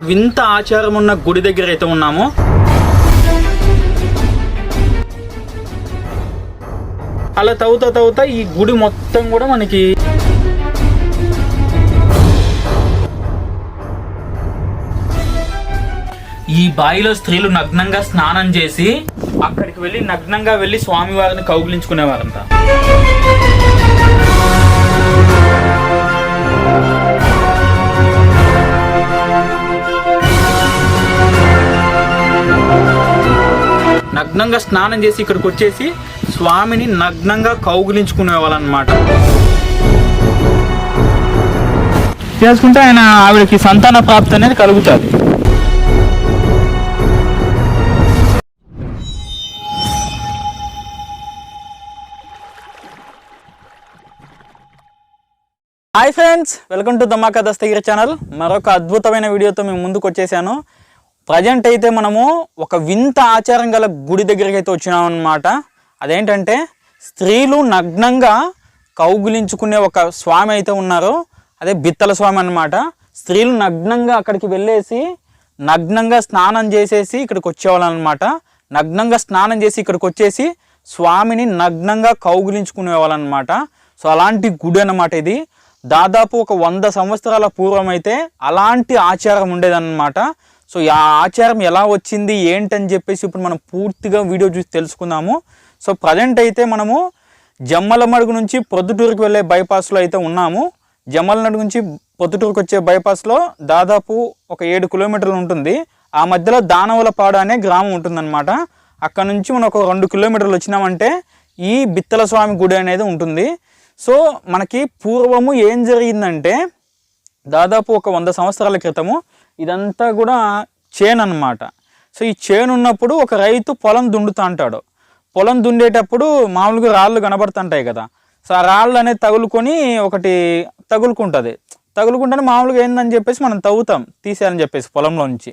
వింత ఆచారం ఉన్న గుడి దగ్గర అయితే ఉన్నాము అలా తవ్వుతా తవ్వుతా ఈ గుడి మొత్తం కూడా మనకి ఈ బావిలో స్త్రీలు నగ్నంగా స్నానం చేసి అక్కడికి వెళ్ళి నగ్నంగా వెళ్ళి స్వామివారిని కౌగిలించుకునేవారంట. నగ్నంగా స్నానం చేసి ఇక్కడికి వచ్చేసి స్వామిని నగ్నంగా కౌగిలించుకునే వాళ్ళనమాట చేసుకుంటే ఆయన ఆవిడకి సంతాన ప్రాప్తి అనేది కలుగుతుంది. Hi friends welcome to Dhamaka Dastagiri channel మరొక అద్భుతమైన వీడియోతో మేము ముందుకు వచ్చేసాను. ప్రజెంట్ అయితే మనము ఒక వింత ఆచారం గల గుడి దగ్గరికి అయితే వచ్చినాం అనమాట అదేంటంటే స్త్రీలు నగ్నంగా కౌగులించుకునే ఒక స్వామి అయితే ఉన్నారు. అదే బిత్తల స్వామి అన్నమాట. స్త్రీలు నగ్నంగా అక్కడికి వెళ్ళేసి నగ్నంగా స్నానం చేసేసి ఇక్కడికి వచ్చేవాళ్ళు అనమాట నగ్నంగా స్నానం చేసి ఇక్కడికి వచ్చేసి స్వామిని నగ్నంగా కౌగులించుకునే వాళ్ళనమాట సో అలాంటి గుడి అన్నమాట ఇది. దాదాపు ఒక వంద సంవత్సరాల పూర్వం అయితే అలాంటి ఆచారం ఉండేదన్నమాట. సో ఆ ఆచారం ఎలా వచ్చింది ఏంటని చెప్పేసి ఇప్పుడు మనం పూర్తిగా వీడియో చూసి తెలుసుకుందాము. సో ప్రజెంట్ అయితే మనము జమ్మలమడుగు నుంచి ప్రొద్దుటూరుకి వెళ్ళే బైపాస్లో అయితే ఉన్నాము. జమ్మలమడుగు నుంచి పొద్దుటూరుకు వచ్చే బైపాస్లో దాదాపు ఒక ఏడు కిలోమీటర్లు ఉంటుంది. ఆ మధ్యలో దానవలపాడు అనే గ్రామం ఉంటుందన్నమాట. అక్కడ నుంచి మనం ఒక రెండు కిలోమీటర్లు వచ్చినామంటే ఈ బిత్తల స్వామి గుడి అనేది ఉంటుంది. సో మనకి పూర్వము ఏం జరిగిందంటే దాదాపు ఒక వంద సంవత్సరాల క్రితము ఇదంతా కూడా చేను అన్నమాట. సో ఈ చేను ఉన్నప్పుడు ఒక రైతు పొలం దుండుతా అంటాడు. పొలం దుండేటప్పుడు మామూలుగా రాళ్ళు కనబడుతుంటాయి కదా. సో ఆ రాళ్ళు అనేది తగులుకొని ఒకటి తగులుకుంటుంది. తగులుకుంటే మామూలుగా ఏందని చెప్పేసి మనం తవ్వుతాం తీసేయాలని చెప్పేసి పొలంలో నుంచి.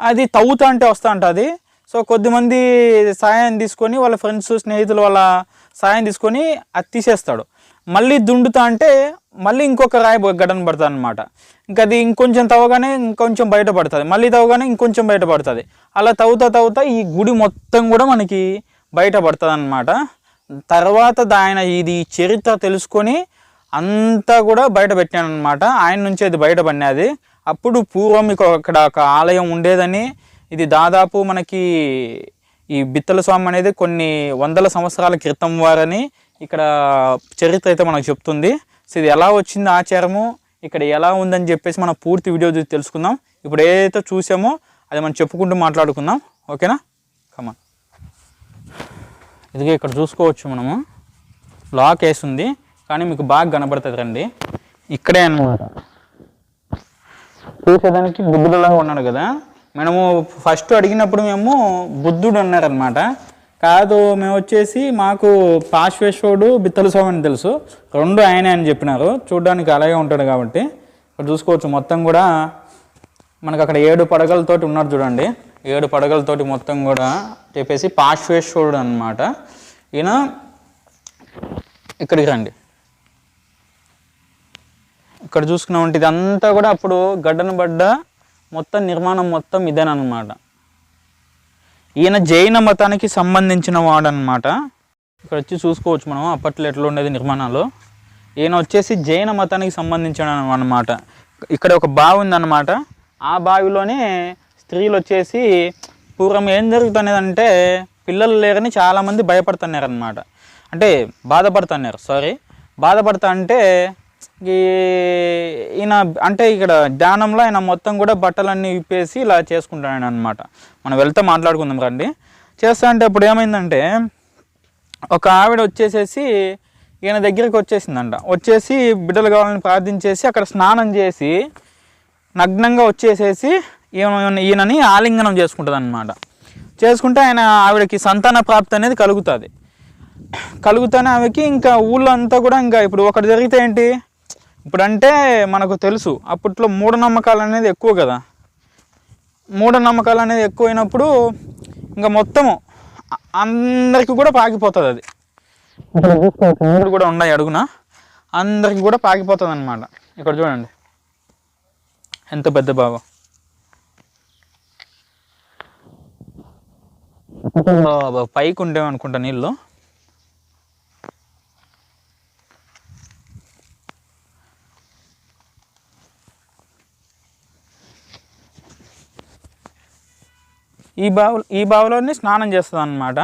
అది తవ్వుతా అంటే వస్తూ ఉంటుంది సో కొద్దిమంది సాయం తీసుకొని వాళ్ళ ఫ్రెండ్స్ స్నేహితులు వాళ్ళ సాయం తీసుకొని అది తీసేస్తాడు. మళ్ళీ దుండుతా అంటే మళ్ళీ ఇంకొక రాయి గడన పడుతుంది అనమాట ఇంకా అది ఇంకొంచెం తవ్వగానే ఇంకొంచెం బయటపడుతుంది మళ్ళీ తవ్వగానే ఇంకొంచెం బయటపడుతుంది అలా తవ్వుతా తవ్వుతా ఈ గుడి మొత్తం కూడా మనకి బయటపడుతుంది అనమాట తర్వాత ఆయన ఇది చరిత్ర తెలుసుకొని అంతా కూడా బయట పెట్టాను అనమాట ఆయన నుంచి అది బయటపడినది అప్పుడు పూర్వం ఇక అక్కడ ఒక ఆలయం ఉండేదని ఇది దాదాపు మనకి ఈ బిత్తల స్వామి అనేది కొన్ని వందల సంవత్సరాల క్రితం వారని ఇక్కడ చరిత్ర అయితే మనకు చెప్తుంది. సో ఇది ఎలా వచ్చింది ఆచారము? ఇక్కడ ఎలా ఉందని చెప్పేసి మనం పూర్తి వీడియో చూసి తెలుసుకుందాం. ఇప్పుడు ఏదైతే చూసామో అది మనం చెప్పుకుంటూ మాట్లాడుకుందాం. ఓకేనా? కమాన్ ఇదిగే ఇక్కడ చూసుకోవచ్చు మనము. లాక్ వేసి ఉంది కానీ మీకు బాగా కనబడుతుంది రండి. ఇక్కడే అనమాట చూసేదానికి బుద్ధుడులాగా ఉన్నాడు కదా. మనము ఫస్ట్ అడిగినప్పుడు మేము బుద్ధుడు అన్నారనమాట కాదు మేము వచ్చేసి మాకు పాశ్వేశ్వరుడు బిత్తల స్వామి అని తెలుసు. రెండు ఆయనే అని చెప్పినారు. చూడడానికి అలాగే ఉంటాడు కాబట్టి. ఇక్కడ చూసుకోవచ్చు మొత్తం కూడా మనకు అక్కడ ఏడు పడగలతోటి ఉన్నారు చూడండి. ఏడు పడగలతోటి మొత్తం కూడా చెప్పేసి పాశ్వేశ్వరుడు అన్నమాట. ఈయన ఇక్కడికి రండి. ఇక్కడ చూసుకున్నామంటే ఇదంతా కూడా అప్పుడు గడ్డను పడ్డ మొత్తం నిర్మాణం మొత్తం ఇదేనమాట ఈయన జైన మతానికి సంబంధించిన వాడనమాట ఇక్కడ వచ్చి చూసుకోవచ్చు మనం అప్పట్లో ఎట్లా ఉండేది నిర్మాణాలు. ఈయన వచ్చేసి జైన మతానికి సంబంధించిన అనమాట ఇక్కడ ఒక బావి ఉందన్నమాట. ఆ బావిలోనే స్త్రీలు వచ్చేసి పూర్వం ఏం జరుగుతున్నదంటే పిల్లలు లేరని చాలామంది భయపడుతున్నారు అనమాట అంటే బాధపడుతున్నారు సారీ బాధపడతా అంటే ఈయన అంటే ఇక్కడ ధ్యానంలో ఆయన మొత్తం కూడా బట్టలన్నీ విప్పేసి ఇలా చేసుకుంటాడు అనమాట మనం వెళ్తే మాట్లాడుకుందాం కండి చేస్తా అంటే ఇప్పుడు ఏమైందంటే ఒక ఆవిడ వచ్చేసేసి ఈయన దగ్గరికి వచ్చేసిందంట. వచ్చేసి బిడ్డలు కావాలని ప్రార్థించేసి అక్కడ స్నానం చేసి నగ్నంగా వచ్చేసేసి ఈయన ఈయనని ఆలింగనం చేసుకుంటుంది అనమాట చేసుకుంటే ఆయన ఆవిడకి సంతాన ప్రాప్తి అనేది కలుగుతుంది. కలుగుతానే ఆమెకి ఇంకా ఊళ్ళో అంతా కూడా ఇంకా ఇప్పుడు ఒకటి జరిగితే ఏంటి? ఇప్పుడంటే మనకు తెలుసు అప్పట్లో మూఢనమ్మకాలు అనేది ఎక్కువ కదా. మూఢనమ్మకాలు అనేది ఎక్కువైనప్పుడు ఇంకా మొత్తము అందరికి కూడా పాకిపోతుంది అది. మూడు కూడా ఉన్నాయి అడుగున? అందరికి కూడా పాకిపోతుంది అనమాట ఇక్కడ చూడండి. ఎంత పెద్ద బాబా. పైకి ఉండేవి అనుకుంటా నీళ్ళు? ఈ బావు ఈ బావిలోనే స్నానం చేస్తుంది అనమాట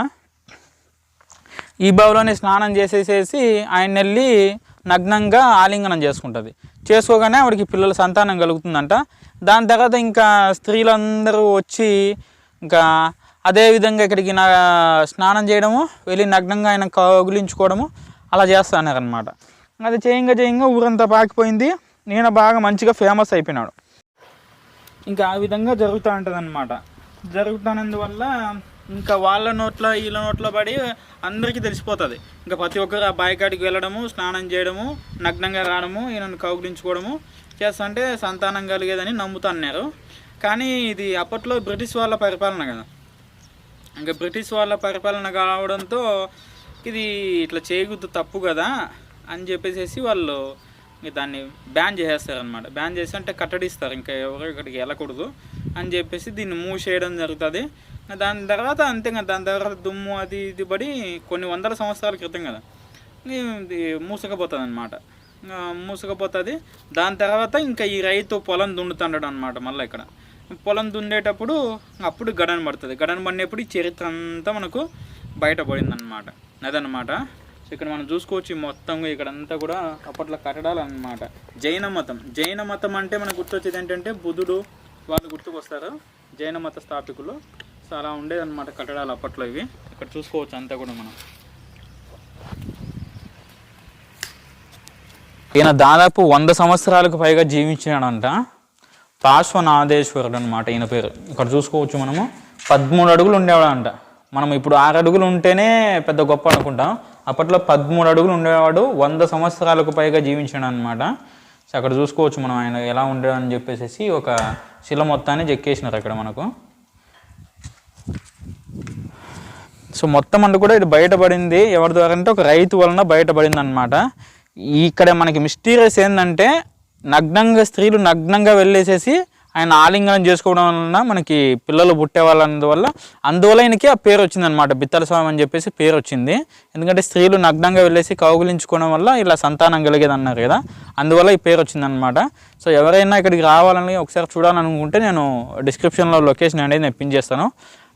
ఈ బావిలోనే స్నానం చేసేసేసి ఆయన వెళ్ళి నగ్నంగా ఆలింగనం చేసుకుంటుంది. చేసుకోగానే ఆవిడకి పిల్లల సంతానం కలుగుతుందంట. దాని తర్వాత ఇంకా స్త్రీలందరూ వచ్చి ఇంకా అదేవిధంగా ఇక్కడికి నా స్నానం చేయడము వెళ్ళి నగ్నంగా ఆయన కగులించుకోవడము అలా చేస్తానన్నమాట అది చేయంగా చేయంగా ఊరంతా పాకిపోయింది. నేను బాగా మంచిగా ఫేమస్ అయిపోయినాడు. ఇంకా ఆ విధంగా జరుగుతూ ఉంటుంది అనమాట జరుగుతున్నందువల్ల ఇంకా వాళ్ళ నోట్లో వీళ్ళ నోట్లో పడి అందరికీ తెలిసిపోతుంది. ఇంకా ప్రతి ఒక్కరు ఆ బాయికాడికి వెళ్ళడము స్నానం చేయడము నగ్నంగా రావడము ఈయనను కౌగిలించుకోవడము చేస్తుంటే సంతానం కలిగేదని నమ్ముతున్నారు. కానీ ఇది అప్పట్లో బ్రిటిష్ వాళ్ళ పరిపాలన కదా. ఇంకా బ్రిటిష్ వాళ్ళ పరిపాలన కావడంతో ఇది ఇట్లా చేయకూడదు తప్పు కదా అని చెప్పేసి వాళ్ళు దాన్ని బ్యాన్ చేసేస్తారనమాట బ్యాన్ చేసి అంటే కట్టడిస్తారు ఇంకా ఎవరు ఇక్కడికి వెళ్ళకూడదు అని చెప్పేసి దీన్ని మూసేయడం జరుగుతుంది. దాని తర్వాత అంతే కదా దాని తర్వాత దుమ్ము అది ఇది పడి కొన్ని వందల సంవత్సరాల క్రితం కదా ఇది మూసకపోతుంది అనమాట మూసకపోతుంది. దాని తర్వాత ఇంకా ఈ రైతు పొలం దున్నుతుండడు అనమాట మళ్ళీ ఇక్కడ. పొలం దున్నేటప్పుడు అప్పుడు గడన పడుతుంది. గడన పడినప్పుడు ఈ చరిత్ర అంతా మనకు బయటపడింది అనమాట అదనమాట ఇక్కడ మనం చూసుకోవచ్చు మొత్తం ఇక్కడ అంతా కూడా అప్పట్లో కట్టడాలు అనమాట జైన మతం. జైన మతం అంటే మనకు గుర్తొచ్చేది ఏంటంటే బుధుడు వాళ్ళు గుర్తుకొస్తారు. జైన మత స్థాపికులు. సో అలా ఉండేదన్నమాట కట్టడాలు అప్పట్లో ఇవి. ఇక్కడ చూసుకోవచ్చు అంతా కూడా మనం. ఈయన దాదాపు వంద సంవత్సరాలకు పైగా జీవించినాడంట. పార్శ్వనాథేశ్వరుడు అనమాట ఈయన పేరు. ఇక్కడ చూసుకోవచ్చు మనము. పదమూడు అడుగులు ఉండేవాడంట. మనం ఇప్పుడు ఆరు అడుగులు ఉంటేనే పెద్ద గొప్ప అనుకుంటాం. అప్పట్లో పదమూడు అడుగులు ఉండేవాడు వంద సంవత్సరాలకు పైగా జీవించాడు అనమాట సో అక్కడ చూసుకోవచ్చు మనం ఆయన ఎలా ఉండేదని చెప్పేసి ఒక శిల మొత్తాన్ని చెక్కేసినారు అక్కడ మనకు. సో మొత్తం అంతా కూడా ఇది బయటపడింది. ఎవరి ద్వారా అంటే ఒక రైతు వలన బయటపడింది అనమాట ఇక్కడ మనకి మిస్టీరియస్ ఏంటంటే నగ్నంగా స్త్రీలు నగ్నంగా వెళ్ళేసేసి ఆయన ఆలింగనం చేసుకోవడం వలన మనకి పిల్లలు పుట్టే వాళ్ళందువల్ల అందువల్ల ఆయనకి ఆ పేరు వచ్చిందనమాట బిత్తల స్వామి అని చెప్పేసి పేరు వచ్చింది. ఎందుకంటే స్త్రీలు నగ్నంగా వెళ్ళేసి కౌగులించుకోవడం వల్ల ఇలా సంతానం కలిగేది అన్నారు కదా. అందువల్ల ఈ పేరు వచ్చిందనమాట సో ఎవరైనా ఇక్కడికి రావాలని ఒకసారి చూడాలనుకుంటే నేను డిస్క్రిప్షన్లో లొకేషన్ అనేది నేను పిన్ చేస్తాను.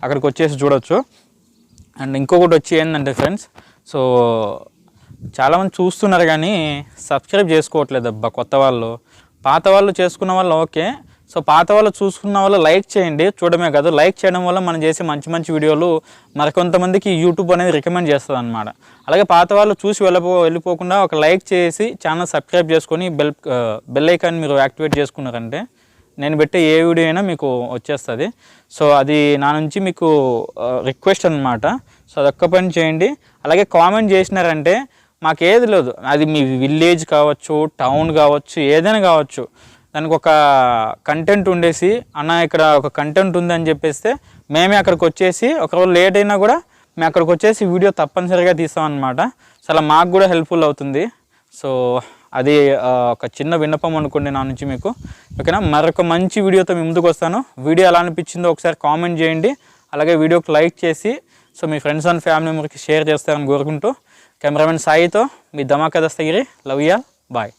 అక్కడికి వచ్చేసి చూడొచ్చు. అండ్ ఇంకొకటి వచ్చి ఏంటంటే ఫ్రెండ్స్ సో చాలామంది చూస్తున్నారు కానీ సబ్స్క్రైబ్ చేసుకోవట్లేదు అబ్బా కొత్త వాళ్ళు. పాత వాళ్ళు చేసుకున్న వాళ్ళు ఓకే సో పాత వాళ్ళు చూసుకున్న వాళ్ళు లైక్ చేయండి చూడమే కాదు లైక్ చేయడం వల్ల మనం చేసే మంచి మంచి వీడియోలు మరికొంతమందికి యూట్యూబ్ అనేది రికమెండ్ చేస్తుంది అనమాట అలాగే పాత వాళ్ళు చూసి వెళ్ళపో వెళ్ళిపోకుండా ఒక లైక్ చేసి ఛానల్ సబ్స్క్రైబ్ చేసుకొని బెల్ బెల్ ఐకాన్ మీరు యాక్టివేట్ చేసుకున్నారంటే నేను పెట్టే ఏ వీడియో అయినా మీకు వచ్చేస్తుంది. సో అది నా నుంచి మీకు రిక్వెస్ట్ అనమాట సో అదొక్క పని చేయండి. అలాగే కామెంట్ చేసినారంటే మాకు ఏది లేదు. అది మీ విలేజ్ కావచ్చు టౌన్ కావచ్చు ఏదైనా కావచ్చు. దానికి ఒక కంటెంట్ ఉండేసి అన్న ఇక్కడ ఒక కంటెంట్ ఉందని చెప్పేస్తే మేమే అక్కడికి వచ్చేసి ఒకవేళ లేట్ అయినా కూడా మేము అక్కడికి వచ్చేసి వీడియో తప్పనిసరిగా తీస్తామన్నమాట. సో అలా మాకు కూడా హెల్ప్ఫుల్ అవుతుంది. సో అది ఒక చిన్న విన్నపం అనుకోండి నా నుంచి మీకు. ఓకేనా? మరొక మంచి వీడియోతో మీ ముందుకు వస్తాను. వీడియో ఎలా అనిపించిందో ఒకసారి కామెంట్ చేయండి. అలాగే వీడియోకి లైక్ చేసి సో మీ ఫ్రెండ్స్ అండ్ ఫ్యామిలీ మెంబర్కి షేర్ చేస్తారని కోరుకుంటూ కెమెరామెన్ సాయితో మీ Dhamaka Dastagiri. Love ya. Bye.